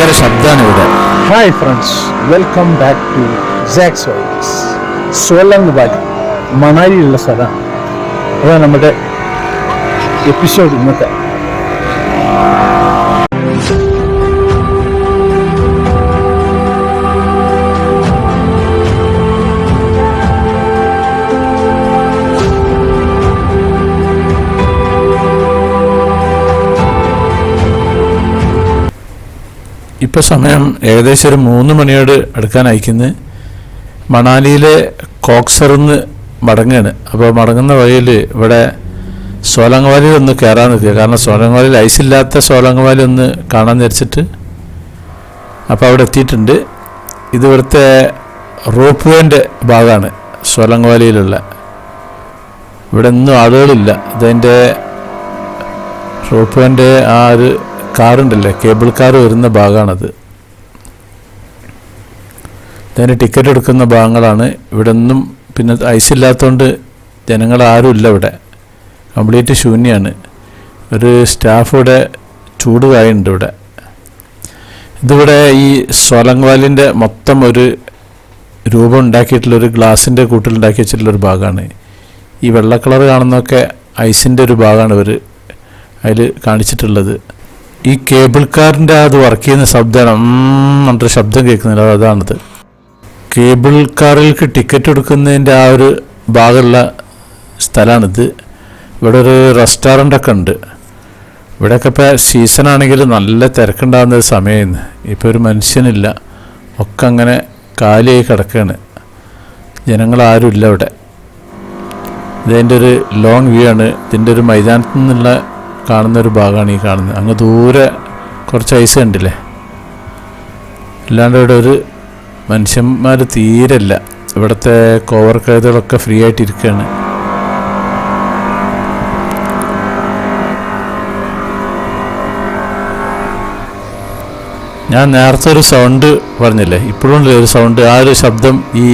ഭയങ്കര ശബ്ദമാണ് ഇവിടെ. Hi friends welcome back to സാക്സ് വൈസ് സോലങ് വാലി മണാലിയിലുള്ള സ്ഥലമാണ്. അതാണ് നമ്മുടെ എപ്പിസോഡ് ഇന്നത്തെ. ഇപ്പോൾ സമയം ഏകദേശം ഒരു മൂന്ന് മണിയോട് അടുക്കാൻ അയക്കുന്നത് മണാലിയിലെ കോക്സറിന്ന് മടങ്ങാണ്. അപ്പോൾ മടങ്ങുന്ന വഴിയിൽ ഇവിടെ സോലങ്ങവാലിയിൽ ഒന്ന് കയറാൻ നിൽക്കുക. കാരണം സോലങ്ങവാലിയിൽ ഐസില്ലാത്ത സോലങ്ങവാലി ഒന്ന് കാണാൻ ധരിച്ചിട്ട് അപ്പോൾ അവിടെ എത്തിയിട്ടുണ്ട്. ഇത് ഇവിടുത്തെ റോപ്പ് വേന്റെ ഭാഗമാണ് സോലങ്ങവാലിയിലുള്ള ഇവിടെ ഒന്നും ആളുകളില്ല. ഇതതിന്റെ റോപ്പ് വേന്റെ ആ ഒരു കാറുണ്ടല്ലേ? കേബിൾ കാർ വരുന്ന ഭാഗമാണത് അതിന് ടിക്കറ്റ് എടുക്കുന്ന ഭാഗങ്ങളാണ്. ഇവിടെ ഒന്നും പിന്നെ ഐസ് ഇല്ലാത്തതുകൊണ്ട് ജനങ്ങൾ ആരും ഇല്ല ഇവിടെ. കംപ്ലീറ്റ് ശൂന്യമാണ് ഒരു സ്റ്റാഫ് ഇവിടെ ചൂട് കായുണ്ട് ഇവിടെ. ഇതിവിടെ ഈ സോലങ്വാലിന്റെ മൊത്തം ഒരു രൂപം ഉണ്ടാക്കിയിട്ടുള്ള ഒരു ഗ്ലാസിന്റെ കൂട്ടിൽ ഉണ്ടാക്കി വെച്ചിട്ടുള്ളൊരു ഭാഗമാണ് ഈ വെള്ള കളർ കാണുന്നതൊക്കെ ഐസിന്റെ ഒരു ഭാഗമാണ് ഇവർ അതിൽ കാണിച്ചിട്ടുള്ളത്. ഈ കേബിൾ കാറിന്റെ അത് വർക്ക് ചെയ്യുന്ന ശബ്ദമാണ്. എന്നിട്ട് ശബ്ദം കേൾക്കുന്നില്ല. അതാണിത്. കേബിൾ കാറിലേക്ക് ടിക്കറ്റ് എടുക്കുന്നതിന്റെ ആ ഒരു ഭാഗമുള്ള സ്ഥലമാണിത്. ഇവിടെ ഒരു റെസ്റ്റോറന്റൊക്കെ ഉണ്ട്. ഇവിടെയൊക്കെ ഇപ്പോൾ സീസൺ ആണെങ്കിൽ നല്ല തിരക്കുണ്ടാകുന്ന ഒരു സമയമായിരുന്നു. ഇപ്പോൾ ഒരു മനുഷ്യനില്ല. ഒക്കെ അങ്ങനെ കാലിയായി കിടക്കുകയാണ്. ജനങ്ങളാരും ഇല്ല ഇവിടെ. ഇതിന്റെ ഒരു ലോങ് വ്യൂ ആണ്. ഇതിന്റെ ഒരു മൈതാനത്തു നിന്നുള്ള കാണുന്ന ഒരു ഭാഗമാണ് ഈ കാണുന്നത്. അങ്ങ് ദൂരെ കുറച്ച് ഐസ് കണ്ടില്ലേ? അല്ലാണ്ട് ഇവിടെ ഒരു മനുഷ്യന്മാർ തീരല്ല ഇവിടുത്തെ കോവർ കഴുതകളൊക്കെ ഫ്രീ ആയിട്ട് ഇരിക്കുകയാണ് ഞാൻ നേരത്തെ ഒരു സൗണ്ട് പറഞ്ഞില്ലേ? ഇപ്പോഴും ഒരു സൗണ്ട് ആ ഒരു ശബ്ദം ഈ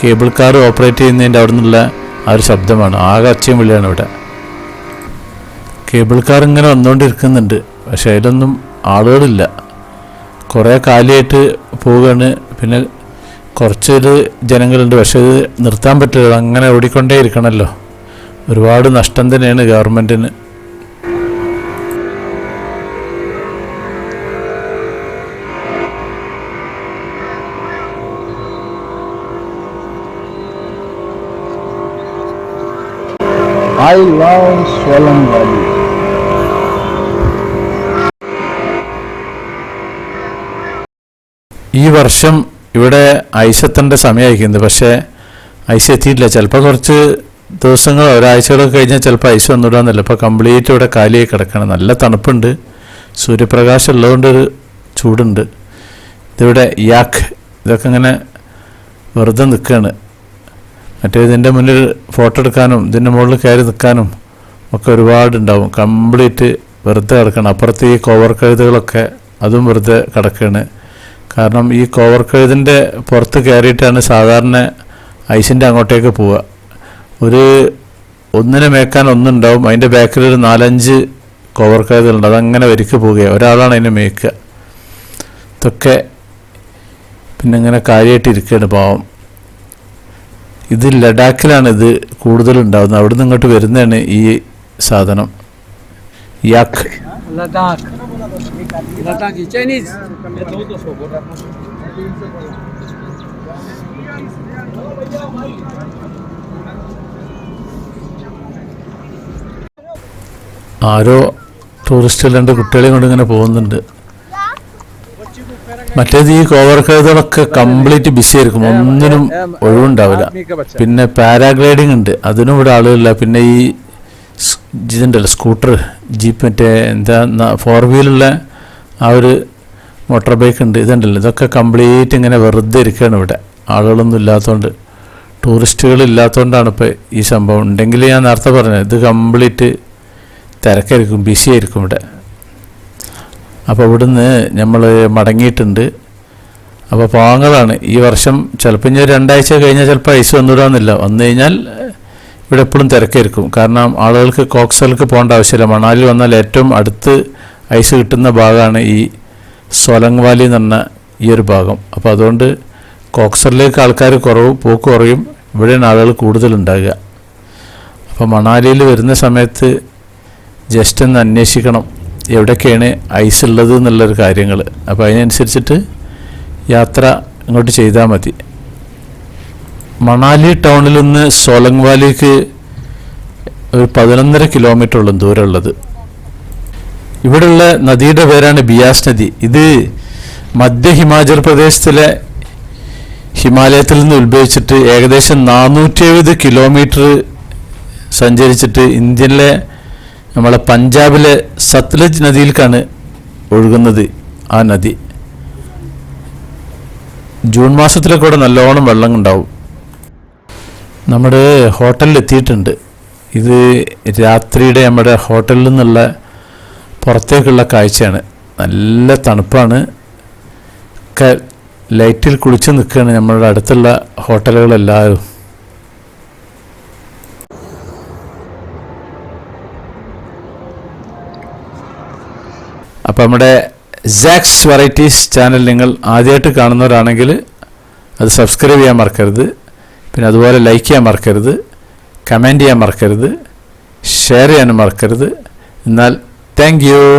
കേബിൾ കാർ ഓപ്പറേറ്റ് ചെയ്യുന്നതിന്റെ അവിടെ നിന്നുള്ള ആ ഒരു ശബ്ദമാണ്. ആകെ അച്ചയും വിളിയാണ് ഇവിടെ. കേബിൾ കാർ ഇങ്ങനെ വന്നുകൊണ്ടിരിക്കുന്നുണ്ട് പക്ഷേ അതിലൊന്നും ആളുകളില്ല. കുറേ കാലിയായിട്ട് പോവുകയാണ്. പിന്നെ കുറച്ച് ഇത് ജനങ്ങളുണ്ട്. പക്ഷേ ഇത് നിർത്താൻ പറ്റില്ല. അങ്ങനെ ഓടിക്കൊണ്ടേ ഇരിക്കണമല്ലോ ഒരുപാട് നഷ്ടം തന്നെയാണ് ഗവൺമെന്റിന് ഐ ലവ് സോലങ് വാലി വർഷം ഇവിടെ ഐസെത്തേണ്ട സമയമായിരിക്കുന്നത് പക്ഷേ ഐസ് എത്തിയിട്ടില്ല. ചിലപ്പോൾ കുറച്ച് ദിവസങ്ങൾ ഒരാഴ്ചകളൊക്കെ കഴിഞ്ഞാൽ ചിലപ്പോൾ ഐസ് വന്നിടാന്നില്ല ഇപ്പോൾ കംപ്ലീറ്റ് ഇവിടെ കാലിയായി കിടക്കണം നല്ല തണുപ്പുണ്ട്. സൂര്യപ്രകാശം ഉള്ളതുകൊണ്ടൊരു ചൂടുണ്ട്. ഇതിവിടെ യാക്ക് ഇതൊക്കെ ഇങ്ങനെ വെറുതെ നിൽക്കുകയാണ്. മറ്റേ ഇതിന്റെ മുന്നിൽ ഫോട്ടോ എടുക്കാനും ഇതിന്റെ മുകളിൽ കയറി നിൽക്കാനും ഒക്കെ ഒരുപാടുണ്ടാവും. കംപ്ലീറ്റ് വെറുതെ കിടക്കണം അപ്പുറത്ത് ഈ കോവർ കഴുതുകളൊക്കെ അതും വെറുതെ കിടക്കുകയാണ്. കാരണം ഈ കോവർക്കേഴ്സിന്റെ പുറത്ത് കയറിയിട്ടാണ് സാധാരണ ഐസിന്റെ അങ്ങോട്ടേക്ക് പോവുക. ഒരു ഒന്നിനെ മേക്കാൻ ഒന്നുണ്ടാവും അതിന്റെ ബാക്കിൽ ഒരു നാലഞ്ച് കോവർക്കേഴ്സുണ്ട് അതങ്ങനെ വരിക്ക് പോവുകയാണ് ഒരാളാണ് അതിനെ മേക്കുക ഇതൊക്കെ പിന്നെ ഇങ്ങനെ കാര്യമായിട്ട് ഇരിക്കുകയാണ് പാവം. ഇത് ലഡാക്കിലാണ് ഇത് കൂടുതലുണ്ടാവുന്നത്. അവിടെ നിന്ന് ഇങ്ങോട്ട് വരുന്നതാണ് ഈ സാധനം. യാക്ക് ലഡാക്ക്. લટાકી Chinese. ആരോ ടൂറിസ്റ്റിൽ രണ്ട് കുട്ടികളെ കൊണ്ട് ഇങ്ങനെ പോകുന്നുണ്ട്. മറ്റേത് ഈ കോവർക്കതൊക്കെ കംപ്ലീറ്റ് ബിസി ആയിരിക്കും. ഒന്നിനും ഒഴിവുണ്ടാവില്ല. പിന്നെ പാരാഗ്ലൈഡിങ് ഉണ്ട്. അതിനും ഇവിടെ ആളുകളില്ല. പിന്നെ ഈ ഇതുണ്ടല്ലോ സ്കൂട്ടർ ജീപ്പ് മറ്റേ എന്താ ഫോർ വീലുള്ള ആ ഒരു മോട്ടോർ ബൈക്ക് ഉണ്ട്. ഇതുണ്ടല്ലോ. ഇതൊക്കെ കംപ്ലീറ്റ് ഇങ്ങനെ വെറുതെ ഇരിക്കുകയാണ് ഇവിടെ. ആളുകളൊന്നും ഇല്ലാത്തതുകൊണ്ട് ടൂറിസ്റ്റുകൾ ഇല്ലാത്തതുകൊണ്ടാണ് ഇപ്പോൾ ഈ സംഭവം. ഉണ്ടെങ്കിൽ ഞാൻ നേരത്തെ പറഞ്ഞത് ഇത് കംപ്ലീറ്റ് തിരക്കായിരിക്കും ബിസി ആയിരിക്കും ഇവിടെ. അപ്പോൾ ഇവിടുന്ന് നമ്മൾ മടങ്ങിയിട്ടുണ്ട്. അപ്പോൾ പാവങ്ങളാണ് ഈ വർഷം ചിലപ്പോൾ ഇനി രണ്ടാഴ്ച കഴിഞ്ഞാൽ ചിലപ്പോൾ ഐസ് വന്നിടാന്നില്ല. വന്നു കഴിഞ്ഞാൽ ഇവിടെ എപ്പോഴും തിരക്കായിരിക്കും. കാരണം ആളുകൾക്ക് കോക്സലിക്ക് പോകേണ്ട ആവശ്യമില്ല. മണാലി വന്നാൽ ഏറ്റവും അടുത്ത് ഐസ് കിട്ടുന്ന ഭാഗമാണ് ഈ സോലങ് വാലി എന്ന് പറഞ്ഞ ഈ ഒരു ഭാഗം. അപ്പോൾ അതുകൊണ്ട് കോക്സറിലേക്ക് ആൾക്കാർ കുറവ് പോക്ക് കുറയും. ഇവിടെയാണ് ആളുകൾ കൂടുതലുണ്ടാകുക അപ്പോൾ മണാലിയിൽ വരുന്ന സമയത്ത് ജസ്റ്റ് ഒന്ന് അന്വേഷിക്കണം എവിടെയൊക്കെയാണ് ഐസ് ഉള്ളത് എന്നുള്ളൊരു കാര്യങ്ങൾ അപ്പോൾ അതിനനുസരിച്ചിട്ട് യാത്ര ഇങ്ങോട്ട് ചെയ്താൽ മതി. മണാലി ടൗണിൽ നിന്ന് സോലങ് വാലിക്ക് ഒരു പതിനൊന്നര കിലോമീറ്റർ ഉള്ളൂ ദൂരമുള്ളത്. ഇവിടെയുള്ള നദിയുടെ പേരാണ് ബിയാസ് നദി. ഇത് മധ്യ ഹിമാചൽ പ്രദേശത്തിലെ ഹിമാലയത്തിൽ നിന്ന് ഉത്ഭവിച്ചിട്ട് ഏകദേശം നാനൂറ്റി എഴുപത് കിലോമീറ്റർ സഞ്ചരിച്ചിട്ട് ഇന്ത്യയിലെ നമ്മളെ പഞ്ചാബിലെ സത്ലജ് നദിയിലേക്കാണ് ഒഴുകുന്നത് ആ നദി. ജൂൺ മാസത്തിലൊക്കെ ഇവിടെ നല്ലോണം വെള്ളം ഉണ്ടാവും. നമ്മുടെ ഹോട്ടലിൽ എത്തിയിട്ടുണ്ട്. ഇത് രാത്രിയുടെ നമ്മുടെ ഹോട്ടലിൽ നിന്നുള്ള പുറത്തേക്കുള്ള കാഴ്ചയാണ്. നല്ല തണുപ്പാണ്. ലൈറ്റിൽ കുളിച്ച് നിൽക്കുകയാണ് നമ്മളുടെ അടുത്തുള്ള ഹോട്ടലുകളെല്ലാവരും. അപ്പോൾ നമ്മുടെ സാക്സ് വെറൈറ്റീസ് ചാനൽ നിങ്ങൾ ആദ്യമായിട്ട് കാണുന്നവരാണെങ്കിൽ അത് സബ്സ്ക്രൈബ് ചെയ്യാൻ മറക്കരുത്. പിന്നെ അതുപോലെ ലൈക്ക് ചെയ്യാൻ മറക്കരുത്. കമന്റ് ചെയ്യാൻ മറക്കരുത്. ഷെയർ ചെയ്യാനും മറക്കരുത്. എന്നാൽ Thank you.